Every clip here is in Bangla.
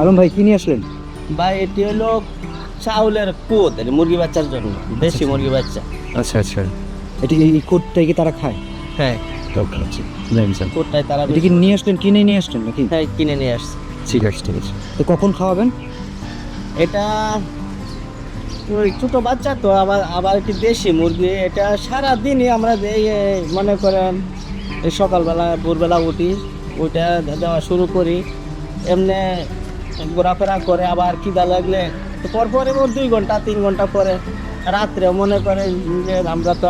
আলম ভাই কি নিয়ে আসলেন? ভাই এটি হলো চাউলের এটা মুরগি বাচ্চার জন্য দেশি মুরগি বাচ্চা। আচ্ছা আচ্ছা। এটি এই কোটটাই কি তারা খায়? হ্যাঁ। আচ্ছা কুটটাই তারা এটা কি নিয়ে আসলেন কিনে নিয়ে আসলেন নাকি? হ্যাঁ কিনে নিয়ে আসছে। ঠিক আছে ঠিক আছে। তো কখন খাওয়াবেন? এটা ওই ছোটো বাচ্চা তো আবার আবার একটি দেশি মুরগি এটা সারা দিনই আমরা মনে করেন এই সকালবেলা ভোরবেলা উঠি ওইটা দেওয়া শুরু করি। এমনি ঘোরাফেরা করে আবার খিদা লাগলে পরপরে ওর দুই ঘণ্টা তিন ঘণ্টা পরে রাত্রে মনে করেন যে আমরা তো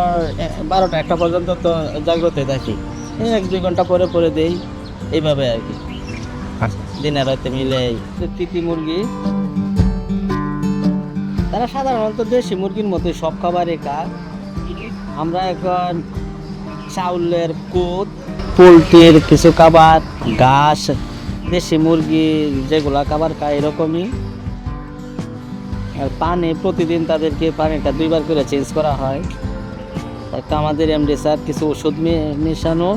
বারোটা একটা পর্যন্ত তো জাগ্রত থাকি। এক দুই ঘণ্টা পরে পরে দেই এইভাবে আর কি। আচ্ছা। দিনে রাতে মিলে তিতি মুরগি। তারা সাধারণত দেশি মুরগির মতো সব খাবারই কাজ আমরা এখন চাউলের কুদ পোলট্রির কিছু খাবার ঘাস দেশি মুরগি যেগুলা খাবার খায় এরকমই। আর পানি প্রতিদিন তাদেরকে পানিটা দুইবার করে চেঞ্জ করা হয়। একটা আমাদের এমডি স্যার কিছু ওষুধ মেশানো,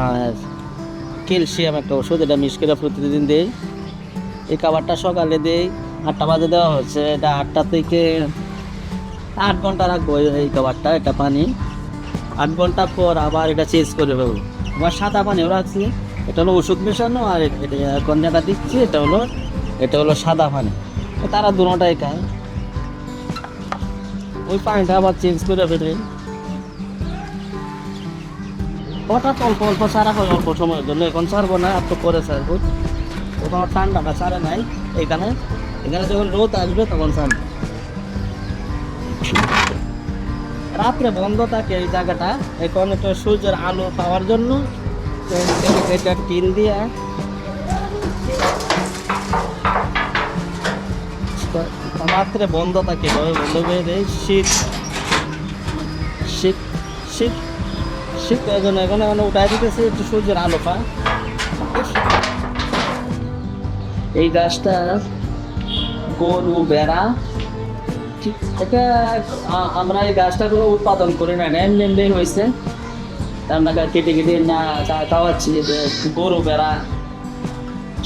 আর ক্যালসিয়াম একটা ওষুধ এটা মিক্স করে প্রতিদিন দেই। এই খাবারটা সকালে দেই, আটটা বাজে দেওয়া হচ্ছে, এটা আটটা থেকে আট ঘণ্টা রাখব এই খাবারটা এটা পানি। আট ঘণ্টা পর আবার এটা চেঞ্জ করে দেবো আবার সাদা পানিও রাখছি। এটা হলো ওষুধ মেশানো আর এটা এখন যেটা দিচ্ছি, এটা হলো এটা হলো সাদা পানি। তারা দুটাই খায়। ওই পানিটা আবার চেঞ্জ করে ফেলে। হঠাৎ অল্প অল্প সারা হয় অল্প সময়ের জন্য এখন ছাড়বো না আর তো পরে ছাড়বো। কোথাও ঠান্ডাটা ছাড়ে নাই, এখানে এখানে যখন রোদ আসবে তখন ছাড়বে। রাত্রে বন্ধ থাকে এই জায়গাটা। এখন একটা সূর্যের আলো পাওয়ার জন্য এটা টিন দিয়ে রাত্রে বন্ধ থাকে বন্ধ শীত শীত শীত শীত এখন উঠাই দিতেছে, একটু সূর্যের আলো পায় এই গাছটা গরু, বেড়া, ঠিক, এটা আমরা এই গাছটা উৎপাদন করি না, এমনি এমনি হয়েছে আমরা কেটে কেটে না খাওয়াচ্ছি গরু বেড়া।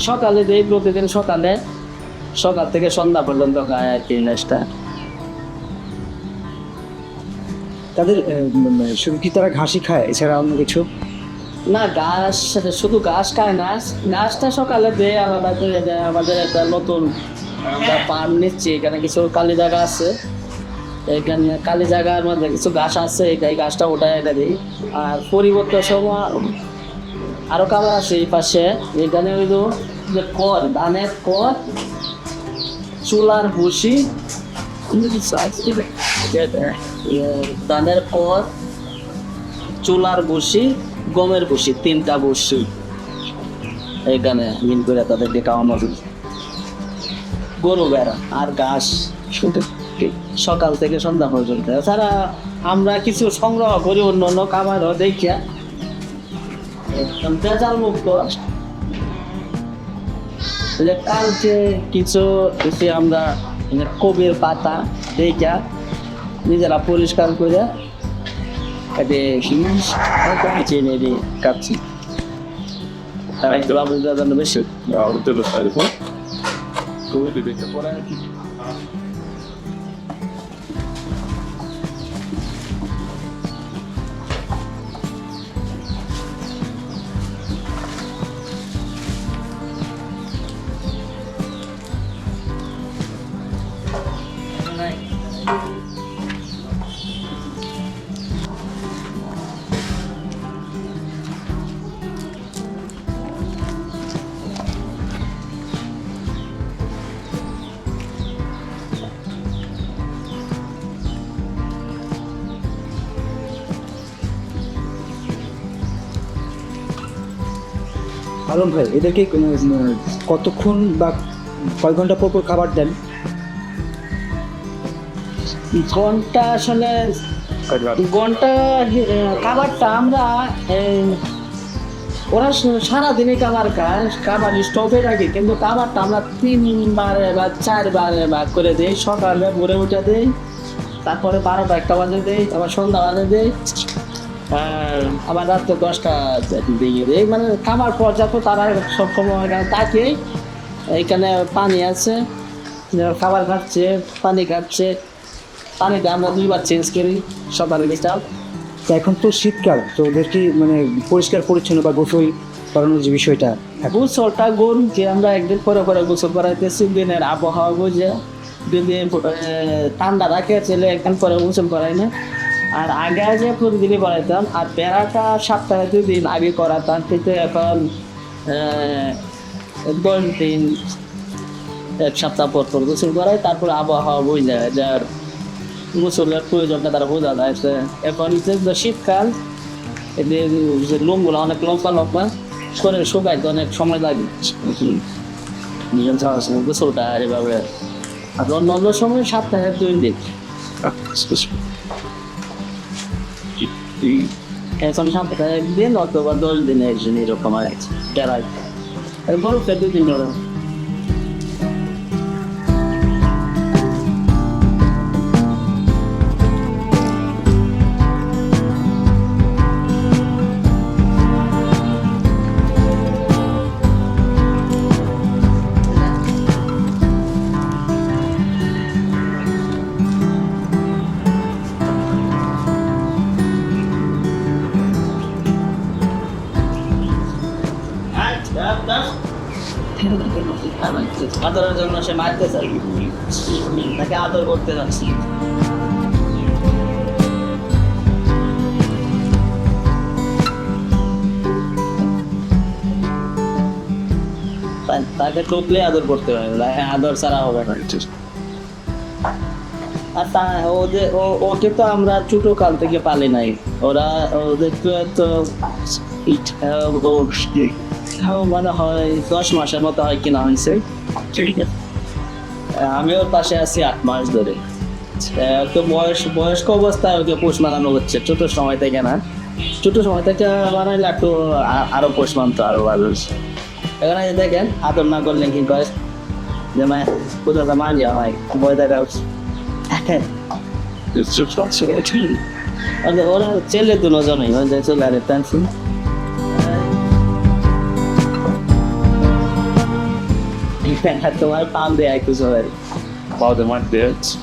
সকালে দেই প্রতিদিন সকালে সকাল থেকে সন্ধ্যা পর্যন্ত খায় আর কি এই তাদের শুধু কি তারা ঘাসই খায় এছাড়া অন্য কিছু? না গাছ শুধু গাছ খায় না। গাছটা সকালে দেয় আলাদা করে দেয় আমাদের একটা নতুন আমরা পান নিচ্ছি এখানে কিছু কালি জায়গা আছে। এখানে কালি জায়গার মধ্যে কিছু গাছ আছে, এই- গাছটা ওটাই এটা দিই। আর পরিবর্তন সময় আরও খাবার আছে এই পাশে। এখানে ওই যে কর, ধানের কর, চুলার ভুসি। ধানের কর, চুলার বসি গমের বসি তিনটা বসি এখানে মিন করে তাদেরকে খাওয়ানো। গরু বেড়া আর ঘাস। সকাল থেকে সন্ধ্যা পর্যন্ত। এছাড়া আমরা কিছু সংগ্রহ করি অন্য অন্য খাবারও দেখিয়া। একদম ভেজাল মুক্ত কালকে কিছু এসে আমরা কবির পাতা দেখা নিজেরা পরিষ্কার করে এতে চিনি দিয়ে কাটছি। তারা একটু আমাদের বেশি। det আলম ভাই এদেরকে কতক্ষণ বা কয় ঘণ্টা পর পর খাবার দেন? ঘণ্টা আসলে ঘণ্টা? খাবারটা আমরা ওরা সারাদিনে খাবার খায় খাবার স্টপে রাখি কিন্তু খাবারটা আমরা তিনবার বা চারবারে ভাগ করে দিই সকালে ভোরে উঠে দিই তারপরে বারোটা একটা বাজে দিই আবার সন্ধ্যা বাজে দিই আবার রাত্রে দশটা দিকে দিই। মানে খাবার পর্যাপ্ত তারা সবসময় এখানে থাকে এইখানে পানি আছে খাবার খাচ্ছে পানি খাচ্ছে পানিটা আমরা দুইবার চেঞ্জ করি সকালে বিকাল তো এখন তো শীতকাল তো ওদের কি মানে পরিষ্কার পরিচ্ছন্ন বা গোসল করানোর যে বিষয়টা গোসলটা গরুকে আমরা একদিন পরে পরে গোসল করাইতেছি দিনের আবহাওয়া বুঝে যদি আহ, ঠান্ডা রাখে ছেলে একদিন পরে গোসল করাই না। আর আগে আগে প্রতিদিনই করাইতাম আর পেড়াটা সপ্তাহে দুই দিন আগে করাতাম, কিন্তু এখন দশ দিন, এক সপ্তাহ পর পর গোসল করায় তারপর আবহাওয়া বই যায় যার গোসলের প্রয়োজনটা তারা বোঝা যায় এখন যে শীতকাল এদের যে লোমগুলো অনেক লম্বা লম্বা, শরীর শুকাইতে অনেক সময় লাগে। গোসলটা এভাবে। আর অন্য অন্য সময় সপ্তাহে দুই দিন। এখন সপ্তাহে একদিন অথবা দশ দিনে একদিন এরকম আর বেড়াই গরুটা দুই দিন ধরে আদরের জন্য সে মারতে চাই তাকে আদর করতে যাচ্ছি। তাকে টোকলে আদর করতে হবে হ্যাঁ আদর ছাড়া হবে না। আর তা ওদের ও- ওকে তো আমরা ছোট কাল থেকে পালি নাই। ওরা ওদেরকে তো মনে হয় দশ মাসের মতো হয় কিনা হয়েছে। আহ, আমি ওর পাশে আছি আট মাস ধরে। তো বয়স বয়স্ক অবস্থায় ওকে পোষ মানানো হচ্ছে ছোট সময় থেকে না। ছোট সময় থেকে বানাইলে একটু আরও পোষ মানতো আরও ভালো। এখানে দেখেন আদর না করলে কি করে? যে মা কোথাও মারিয়া হয় বয় দেখা হচ্ছে It's just not so much. ওরা ছেলে দুজনই চলে আরে tension and I, I was like, wow, they want this.